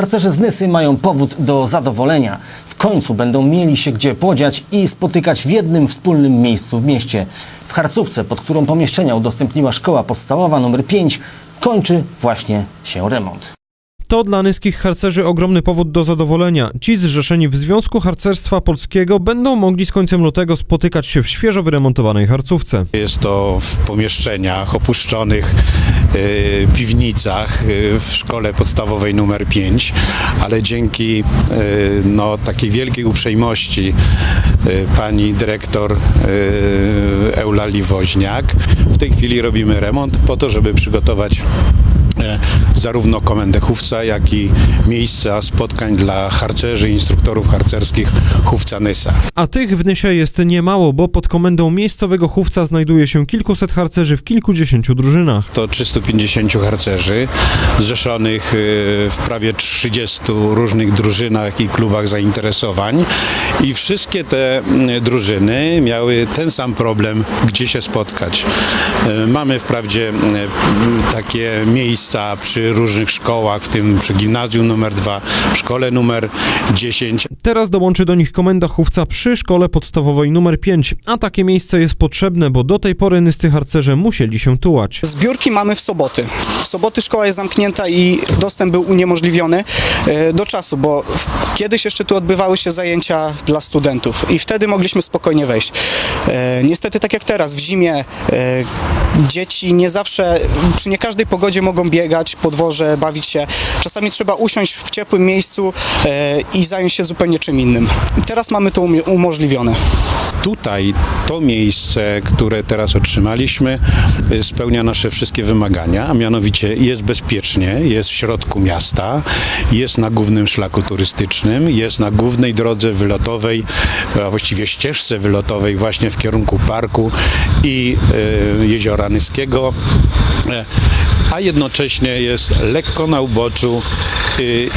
Harcerze z Nysy mają powód do zadowolenia. W końcu będą mieli się gdzie podziać i spotykać w jednym wspólnym miejscu w mieście. W Harcówce, pod którą pomieszczenia udostępniła szkoła podstawowa nr 5, kończy właśnie się remont. To dla nyskich harcerzy ogromny powód do zadowolenia. Ci zrzeszeni w Związku Harcerstwa Polskiego będą mogli z końcem lutego spotykać się w świeżo wyremontowanej harcówce. Jest to w pomieszczeniach opuszczonych, piwnicach y, w szkole podstawowej numer 5, ale dzięki y, no, takiej wielkiej uprzejmości y, pani dyrektor y, Eulali Woźniak w tej chwili robimy remont po to, żeby przygotować zarówno komendę Chówca, jak i miejsca spotkań dla harcerzy, instruktorów harcerskich Chówca Nysa. A tych w Nysie jest niemało, bo pod komendą miejscowego chówca znajduje się kilkuset harcerzy w kilkudziesięciu drużynach. To 350 harcerzy zrzeszonych y, w prawie 30 różnych drużynach i klubach zainteresowań i wszystkie te mm, drużyny miały ten sam problem, gdzie się spotkać. Y, Mamy wprawdzie y, takie miejsca przy różnych szkołach, w tym przy gimnazjum numer 2, w szkole numer 10, Teraz dołączy do nich komenda chówca przy szkole podstawowej nr 5, a takie miejsce jest potrzebne, bo do tej pory nyscy harcerze musieli się tułać. Zbiórki mamy w soboty. W soboty szkoła jest zamknięta i dostęp był uniemożliwiony e, do czasu, bo w- kiedyś jeszcze tu odbywały się zajęcia dla studentów i wtedy mogliśmy spokojnie wejść. E, Niestety tak jak teraz, w zimie e, dzieci nie zawsze, przy nie każdej pogodzie mogą biegać po dworze, bawić się. Czasami trzeba usiąść w ciepłym miejscu e, i zająć się zupełnie czym innym. Teraz mamy to umożliwione. Tutaj to miejsce, które teraz otrzymaliśmy, y, spełnia nasze wszystkie wymagania, a mianowicie jest bezpiecznie, jest w środku miasta, jest na głównym szlaku turystycznym, jest na głównej drodze wylotowej, a właściwie ścieżce wylotowej właśnie w kierunku parku i y, jeziora Nyskiego, e, a jednocześnie jest lekko na uboczu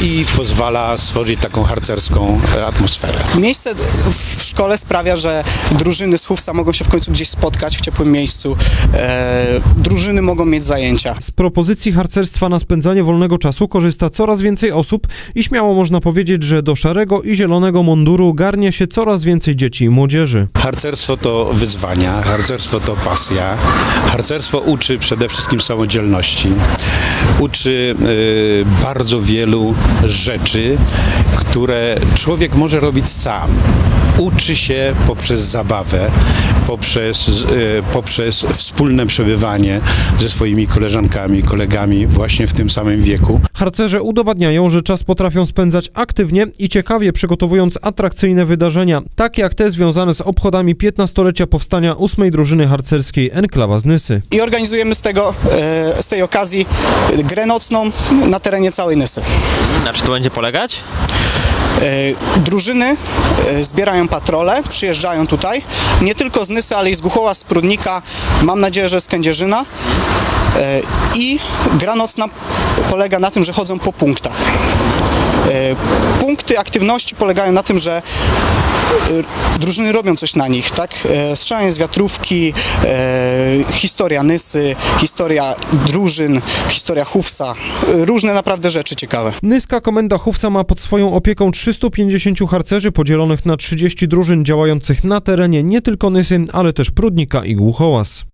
i pozwala stworzyć taką harcerską atmosferę. Miejsce w szkole sprawia, że drużyny z mogą się w końcu gdzieś spotkać w ciepłym miejscu. E, drużyny mogą mieć zajęcia. Z propozycji harcerstwa na spędzanie wolnego czasu korzysta coraz więcej osób i śmiało można powiedzieć, że do szarego i zielonego munduru garnie się coraz więcej dzieci i młodzieży. Harcerstwo to wyzwania, harcerstwo to pasja. Harcerstwo uczy przede wszystkim samodzielności. Uczy y, bardzo wielu rzeczy, które człowiek może robić sam. Uczy się poprzez zabawę, poprzez, y, poprzez wspólne przebywanie ze swoimi koleżankami, kolegami właśnie w tym samym wieku. Harcerze udowadniają, że czas potrafią spędzać aktywnie i ciekawie przygotowując atrakcyjne wydarzenia, tak jak te związane z obchodami 15-lecia powstania 8 drużyny harcerskiej Enklawa z Nysy. I organizujemy z, tego, e, z tej okazji grę nocną na terenie całej Nysy. Na czym to będzie polegać? E, drużyny e, zbierają patrole, przyjeżdżają tutaj, nie tylko z Nysy, ale i z Głuchoła, z Prudnika, mam nadzieję, że z Kędzierzyna. E, I gra nocna polega na tym, że chodzą po punktach. E, Punkty aktywności polegają na tym, że e, drużyny robią coś na nich, tak? E, Strzelają z wiatrówki, historia Nysy, historia drużyn, historia e, różne naprawdę rzeczy ciekawe. Nyska Komenda Chówca ma pod swoją opieką 350 harcerzy podzielonych na 30 drużyn działających na terenie nie tylko Nysy, ale też Prudnika i Głuchołaz.